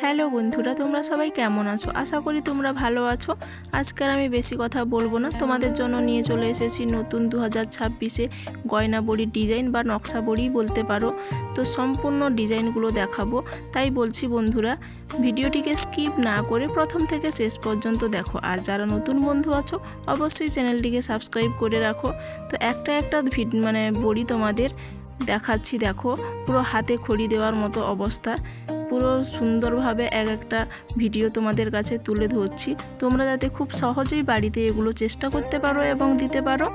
Hello বন্ধুরা, তোমরা সবাই কেমন আছো? আশা করি তোমরা ভালো আছো। আজকের আমি বেশি কথা বলব না। তোমাদের জন্য নিয়ে চলে এসেছি নতুন দু হাজার ছাব্বিশে গয়না বড়ির ডিজাইন বা নকশা বড়ি বলতে পারো। তো সম্পূর্ণ ডিজাইনগুলো দেখাবো। তাই বলছি বন্ধুরা, ভিডিওটিকে স্কিপ না করে প্রথম থেকে শেষ পর্যন্ত দেখো। আর যারা নতুন বন্ধু আছো, অবশ্যই চ্যানেলটিকে সাবস্ক্রাইব করে রাখো। তো একটা একটা মানে বড়ি তোমাদের দেখাচ্ছি, দেখো। পুরো হাতে খড়ি দেওয়ার মতো অবস্থা। পুরো সুন্দরভাবে এক একটা ভিডিও তোমাদের কাছে তুলে ধরছি। তোমরা যাতে খুব সহজেই বাড়িতে এগুলো চেষ্টা করতে পারো এবং দিতে পারো।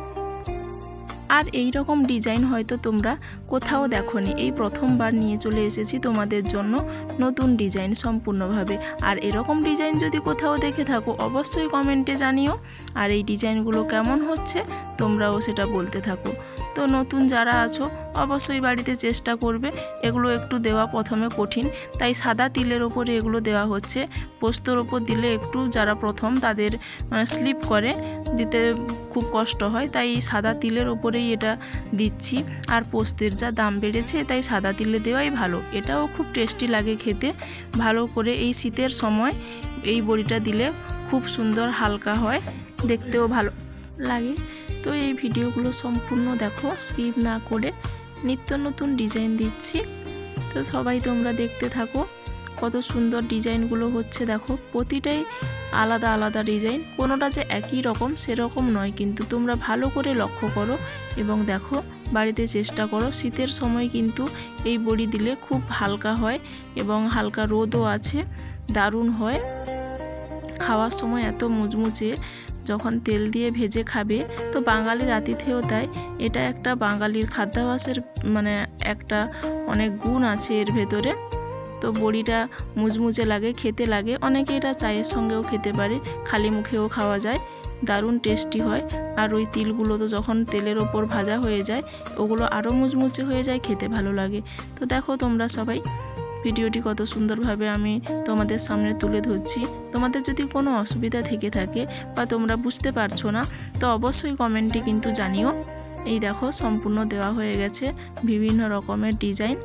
আর এই রকম ডিজাইন হয়তো তোমরা কোথাও দেখোনি। এই প্রথমবার নিয়ে চলে এসেছি তোমাদের জন্য নতুন ডিজাইন সম্পূর্ণভাবে। আর এরকম ডিজাইন যদি কোথাও দেখে থাকো, অবশ্যই কমেন্টে জানিও। আর এই ডিজাইনগুলো কেমন হচ্ছে, তোমরাও সেটা বলতে থাকো। তো নতুন যারা আছো, অবশ্যই বাড়িতে চেষ্টা করবে। এগুলো একটু দেওয়া প্রথমে কঠিন। তাই সাদা তিলের ওপরে এগুলো দেওয়া হচ্ছে। পোস্তর ওপর দিলে একটু যারা প্রথম তাদের মানে স্লিপ করে, দিতে খুব কষ্ট হয়। তাই সাদা তিলের ওপরেই এটা দিচ্ছি। আর পোস্তের যা দাম বেড়েছে, তাই সাদা তিলে দেওয়াই ভালো। এটাও খুব টেস্টি লাগে খেতে। ভালো করে এই শীতের সময় এই বড়িটা দিলে খুব সুন্দর হালকা হয়। দেখতেও ভালো লাগে। তো এই ভিডিওগুলো সম্পূর্ণ দেখো স্কিপ না করে নিত্য নতুন ডিজাইন দিচ্ছি। তো সবাই তোমরা দেখতে থাকো কত সুন্দর ডিজাইনগুলো হচ্ছে, দেখো। প্রতিটাই আলাদা আলাদা ডিজাইন, কোনোটা যে একই রকম সেরকম নয়, কিন্তু তোমরা ভালো করে লক্ষ্য করো এবং দেখো, বাড়িতে চেষ্টা করো। শীতের সময় কিন্তু এই বড়ি দিলে খুব হালকা হয় এবং হালকা রোদও আছে, দারুণ হয়। খাওয়ার সময় এত মুচমুচে যখন তেল দিয়ে ভেজে খাবে, তো বাঙালির আতিথেয় তাই এটা একটা বাঙালির খাদ্যাভাসের মানে একটা অনেক গুণ আছে এর ভেতরে। তো বড়িটা মুচমুচে লাগে, খেতে লাগে। অনেকে এটা চায়ের সঙ্গেও খেতে পারে, খালি মুখেও খাওয়া যায়, দারুণ টেস্টি হয়। আর ওই তিলগুলো তো যখন তেলের ওপর ভাজা হয়ে যায়, ওগুলো আরও মুচমুচে হয়ে যায়, খেতে ভালো লাগে। তো দেখো তোমরা সবাই ভিডিওটি কত সুন্দরভাবে আমি তোমাদের সামনে তুলে ধরছি। তোমাদের যদি কোনো অসুবিধা থেকে থাকে বা তোমরা বুঝতে পারছ না, তো অবশ্যই কমেন্টে কিন্তু জানিও। এই দেখো, সম্পূর্ণ দেওয়া হয়ে গেছে বিভিন্ন রকমের ডিজাইন।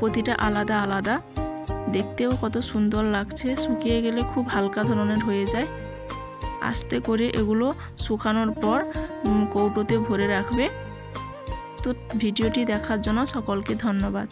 প্রতিটা আলাদা আলাদা। দেখতেও কত সুন্দর লাগছে, শুকিয়ে গেলে খুব হালকা ধরনের হয়ে যায়। আস্তে করে এগুলো শুকানোর পর কৌটোতে ভরে রাখবে। তো ভিডিওটি দেখার জন্য সকলকে ধন্যবাদ।